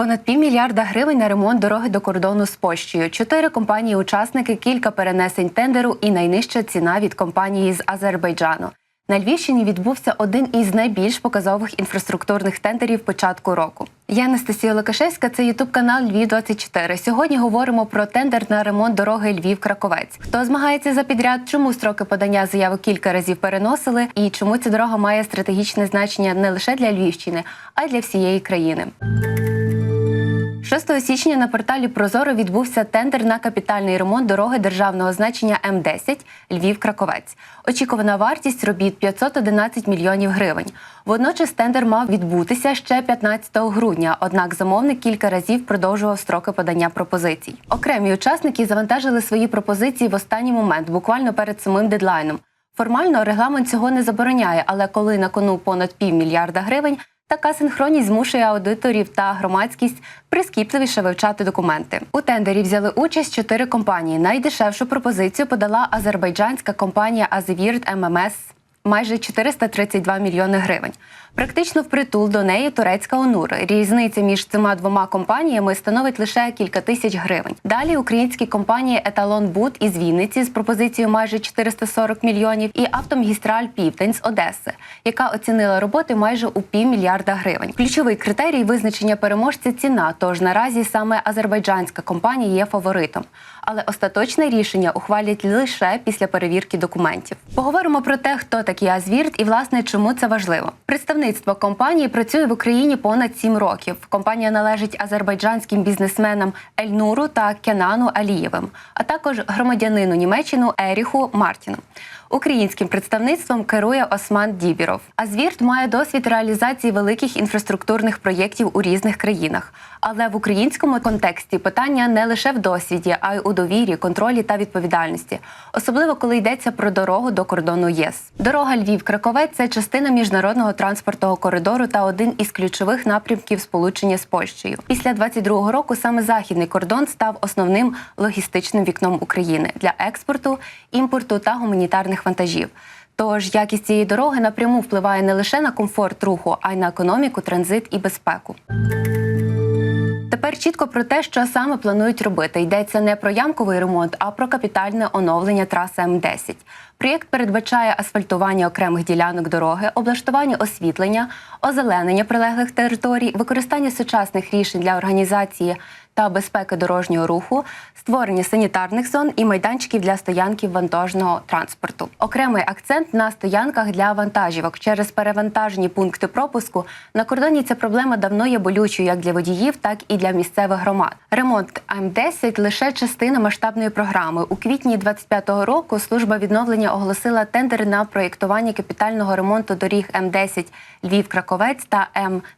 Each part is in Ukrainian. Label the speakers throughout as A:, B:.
A: Понад півмільярда гривень на ремонт дороги до кордону з Польщею. Чотири компанії-учасники, кілька перенесень тендеру і найнижча ціна від компанії з Азербайджану. На Львівщині відбувся один із найбільш показових інфраструктурних тендерів початку року. Я Анастасія Лукашевська, це ютуб канал Львів 24 Сьогодні говоримо про тендер на ремонт дороги Львів-Краковець. Хто змагається за підряд, чому строки подання заяви кілька разів переносили, і чому ця дорога має стратегічне значення не лише для Львівщини, а й для всієї країни. 6 січня на порталі Прозоро відбувся тендер на капітальний ремонт дороги державного значення М10 Львів-Краковець. Очікувана вартість робіт 511 мільйонів гривень. Водночас тендер мав відбутися ще 15 грудня. Однак замовник кілька разів продовжував строки подання пропозицій. Окремі учасники завантажили свої пропозиції в останній момент, буквально перед самим дедлайном. Формально регламент цього не забороняє, але коли на кону понад півмільярда гривень. Така синхронність змушує аудиторів та громадськість прискіпливіше вивчати документи. У тендері взяли участь чотири компанії. Найдешевшу пропозицію подала азербайджанська компанія Азевірт ММС майже 432 мільйони гривень. Практично впритул до неї турецька Онур. Різниця між цими двома компаніями становить лише кілька тисяч гривень. Далі українські компанії Еталон Буд із Вінниці з пропозицією майже 440 мільйонів і Автомагістраль Південь з Одеси, яка оцінила роботи майже у півмільярда гривень. Ключовий критерій визначення переможця ціна. Тож наразі саме азербайджанська компанія є фаворитом. Але остаточне рішення ухвалять лише після перевірки документів. Поговоримо про те, хто такий Азвірт і власне чому це важливо. Представництво компанії працює в Україні понад сім років. Компанія належить азербайджанським бізнесменам Ельнуру та Кенану Алієвим, а також громадянину Німеччину Еріху Мартіну. Українським представництвом керує Осман Дібіров. Азвірт має досвід реалізації великих інфраструктурних проєктів у різних країнах. Але в українському контексті питання не лише в досвіді, а й у довірі, контролі та відповідальності, особливо коли йдеться про дорогу до кордону ЄС. Дорога Львів-Краковець це частина міжнародного транспортного коридору та один із ключових напрямків сполучення з Польщею. Після 22-го року саме західний кордон став основним логістичним вікном України для експорту, імпорту та гуманітарних вантажів. Тож якість цієї дороги напряму впливає не лише на комфорт руху, а й на економіку, транзит і безпеку. Тепер чітко про те, що саме планують робити. Йдеться не про ямковий ремонт, а про капітальне оновлення траси М10. Проєкт передбачає асфальтування окремих ділянок дороги, облаштування освітлення, озеленення прилеглих територій, використання сучасних рішень для організації та безпеки дорожнього руху, створення санітарних зон і майданчиків для стоянків вантажного транспорту. Окремий акцент на стоянках для вантажівок. Через перевантажені пункти пропуску на кордоні ця проблема давно є болючою як для водіїв, так і для місцевих громад. Ремонт М10 лише частина масштабної програми. У квітні 25-го року служба відновлення оголосила тендери на проєктування капітального ремонту доріг М10 Львів-Краковець та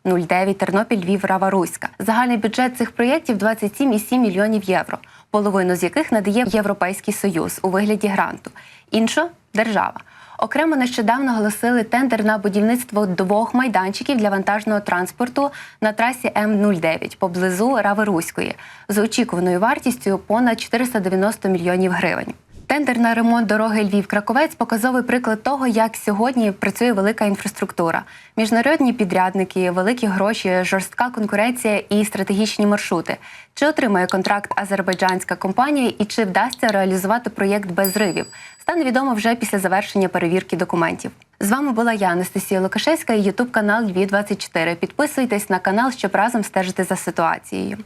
A: М09 Тернопіль-Львів-Рава-Руська. Загальний бюджет цих проєктів 27,7 мільйонів євро, половину з яких надає Європейський Союз у вигляді гранту. Іншу держава. Окремо нещодавно оголосили тендер на будівництво двох майданчиків для вантажного транспорту на трасі М09 поблизу Рави-Руської з очікуваною вартістю понад 490 мільйонів гривень. Тендер на ремонт дороги Львів-Краковець показовий приклад того, як сьогодні працює велика інфраструктура, міжнародні підрядники, великі гроші, жорстка конкуренція і стратегічні маршрути. Чи отримає контракт азербайджанська компанія і чи вдасться реалізувати проєкт без зривів? Стане відомо вже після завершення перевірки документів. З вами була я, Анастасія Лукашевська і Ютуб канал Львів 24 Підписуйтесь на канал, щоб разом стежити за ситуацією.